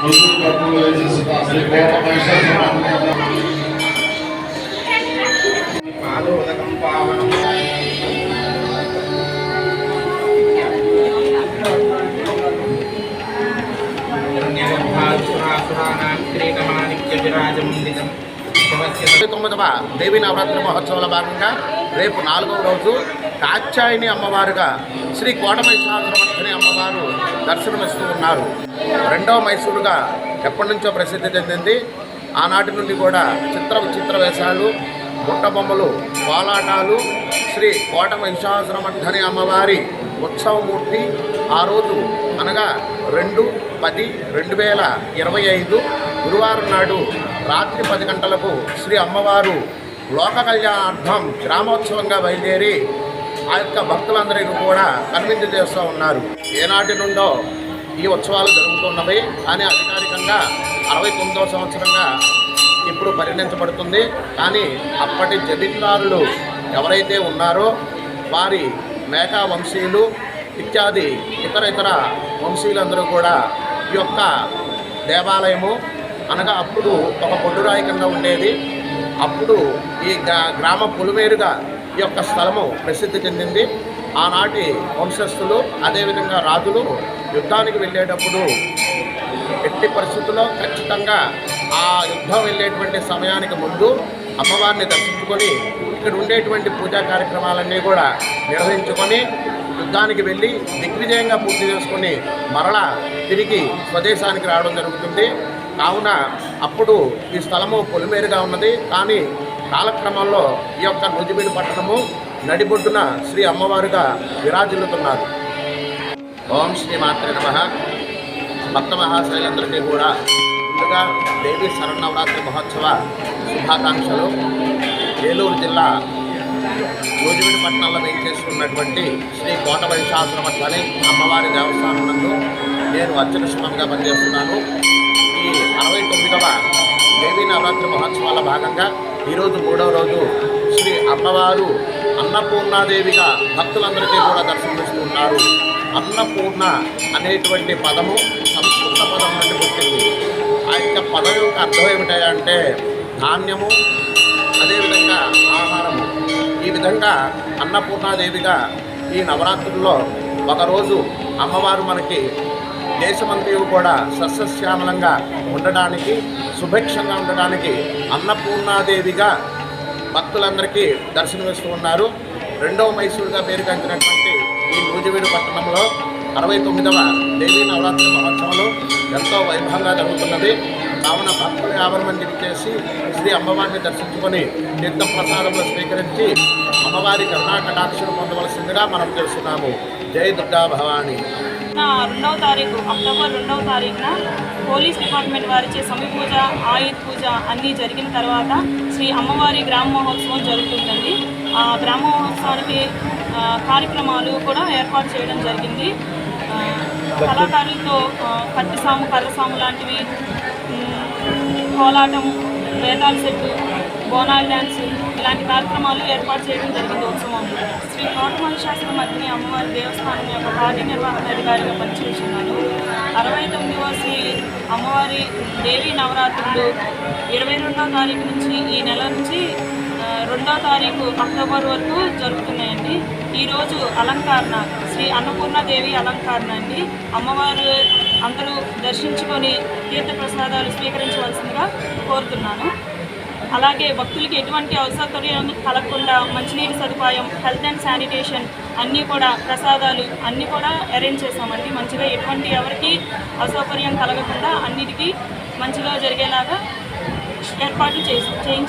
ముసుగు కప్పులు వేసేసి శ్రీ కోట పాదోదకం పావనం తొమ్మిదవ దేవీ నవరాత్రి మహోత్సవాల భాగంగా రేపు నాలుగవ రోజు కాచాయిని అమ్మవారుగా శ్రీ కోట మహిషాసురమర్ధిని అమ్మవారు దర్శనమిస్తూ ఉన్నారు. రెండవ మైసూరుగా ఎప్పటి నుంచో ప్రసిద్ధి చెందింది. ఆనాటి నుండి కూడా చిత్ర విచిత్ర వేషాలు బుట్టబొమ్మలు కోలాటాలు శ్రీ కోట మహిషాసురమర్ధని అమ్మవారి ఉత్సవమూర్తి ఆ రోజు అనగా రెండు పది రెండు వేల ఇరవై ఐదు గురువారం నాడు రాత్రి పది గంటలకు శ్రీ అమ్మవారు లోక కళ్యాణార్థం గ్రామోత్సవంగా బయలుదేరి ఆ యొక్క భక్తులందరికీ కూడా కనువిందు చేస్తూ ఉన్నారు. ఏనాటి నుండో ఈ ఉత్సవాలు జరుగుతున్నవి కానీ అధికారికంగా అరవై తొమ్మిదవ సంవత్సరంగా ఇప్పుడు పరిగణించబడుతుంది. కానీ అప్పటి జమీందారులు ఎవరైతే ఉన్నారో వారి మేకా వంశీయులు ఇత్యాది ఇతర ఇతర వంశీయులందరూ కూడా ఈ యొక్క దేవాలయము అనగా అప్పుడు ఒక పొడ్డురాయి కింద ఉండేది. అప్పుడు ఈ గ్రా- గ్రామ పులిమేరుగా ఈ యొక్క స్థలము ప్రసిద్ధి చెందింది. ఆనాటి వంశస్థులు అదేవిధంగా రాజులు యుద్ధానికి వెళ్ళేటప్పుడు ఎట్టి పరిస్థితుల్లో ఖచ్చితంగా ఆ యుద్ధం వెళ్ళేటువంటి సమయానికి ముందు అమ్మవారిని దర్శించుకొని ఇక్కడ ఉండేటువంటి పూజా కార్యక్రమాలన్నీ కూడా నిర్వహించుకొని యుద్ధానికి వెళ్ళి దిగ్విజయంగా పూర్తి చేసుకొని మరలా తిరిగి స్వదేశానికి రావడం జరుగుతుంది. కావున అప్పుడు ఈ స్థలము పొలిమేరుగా ఉన్నది. కానీ కాలక్రమంలో ఈ యొక్క నుజిబీడు పట్టణము నడిబొడ్డున శ్రీ అమ్మవారుగా విరాజిల్లుతున్నారు. ఓం శ్రీ మాత్రే నమ. భక్త మహాశైలందరికీ కూడా ముందుగా దేవి శరణవరాత్రి మహోత్సవ శుభాకాంక్షలు. ఏలూరు జిల్లా నూజివీడి పట్టణంలో వేయించేసుకున్నటువంటి శ్రీ కోట వైశాసురమఠాని అమ్మవారి దేవస్థానం నందు నేను అర్చన శుభంగా పనిచేస్తున్నాను. ఈ అరవై తొమ్మిదవ దేవీ నవరాత్రి మహోత్సవాల భాగంగా ఈరోజు మూడవ రోజు శ్రీ అమ్మవారు అన్నపూర్ణాదేవిగా భక్తులందరికీ కూడా దర్శనమిస్తున్నారు అన్నపూర్ణ అనేటువంటి పదము సంస్కృత పదం నుండి పుట్టింది. ఆ యొక్క పదం యొక్క అర్థం ఏమిటంటే ధాన్యము అదేవిధంగా ఆహారము. ఈ విధంగా అన్నపూర్ణాదేవిగా ఈ నవరాత్రుల్లో ఒకరోజు అమ్మవారు మనకి దేశమంతయు కూడా సస్యశ్యామలంగా ఉండడానికి సుభిక్షంగా ఉండడానికి అన్నపూర్ణాదేవిగా భక్తులందరికీ దర్శనమిస్తూ ఉన్నారు. రెండవ మైసూరుగా పేరుగాంచినటువంటి ఈ నూజివీడు పట్టణంలో అరవై తొమ్మిదవ దేవీ నవరాత్రి మహోత్సవాలు ఎంతో వైభవంగా జరుగుతున్నది. కావున భక్తులు యాభై మంది చేసి శ్రీ అమ్మవారిని దర్శించుకొని తీర్థ ప్రసాదములు స్వీకరించి అమ్మవారి కర్ణాటకాక్షలు పొందవలసిందిగా మనం చేస్తున్నాము. జై దుర్గా భవాని నా రెండవ తారీఖు అక్టోబర్ రెండవ తారీఖున పోలీస్ డిపార్ట్మెంట్ వారిచే సమి పూజ ఆయుధ్ పూజ అన్నీ జరిగిన తర్వాత శ్రీ అమ్మవారి గ్రామ మహోత్సవం జరుగుతుందండి. ఆ గ్రామ మహోత్సవానికి కార్యక్రమాలు కూడా ఏర్పాటు చేయడం జరిగింది. కళాకారులతో కట్టిసాము కర్రసాము లాంటివి కోలాటం వేదాల సెట్టు బోనాల డ్యాన్స్ ఇలాంటి కార్యక్రమాలు ఏర్పాటు చేయడం జరిగింది ఉత్సవంలో శ్రీ కోటమల్లి శాస్త్ర మధ్యని అమ్మవారి దేవస్థానం యొక్క కార్యనిర్వహణ అధికారిగా పనిచేస్తున్నాను అరవై తొమ్మిదవ శ్రీ అమ్మవారి దేవీ నవరాత్రులు ఇరవై రెండవ తారీఖు నుంచి ఈ నెల నుంచి రెండో తారీఖు అక్టోబర్ వరకు జరుగుతున్నాయండి. ఈరోజు అలంకరణ శ్రీ అన్నపూర్ణాదేవి అలంకరణ అండి. అమ్మవారు అందరూ దర్శించుకొని తీర్థప్రసాదాలు స్వీకరించవలసిందిగా కోరుతున్నాను. అలాగే భక్తులకి ఎటువంటి అసౌకర్యం కలగకుండా మంచినీటి సదుపాయం హెల్త్ అండ్ శానిటేషన్ అన్నీ కూడా ప్రసాదాలు అన్నీ కూడా అరేంజ్ చేస్తామండి. మంచిగా ఎటువంటి ఎవరికి అసౌకర్యం కలగకుండా అన్నిటికీ మంచిగా జరిగేలాగా ఏర్పాట్లు చేసి చేయించి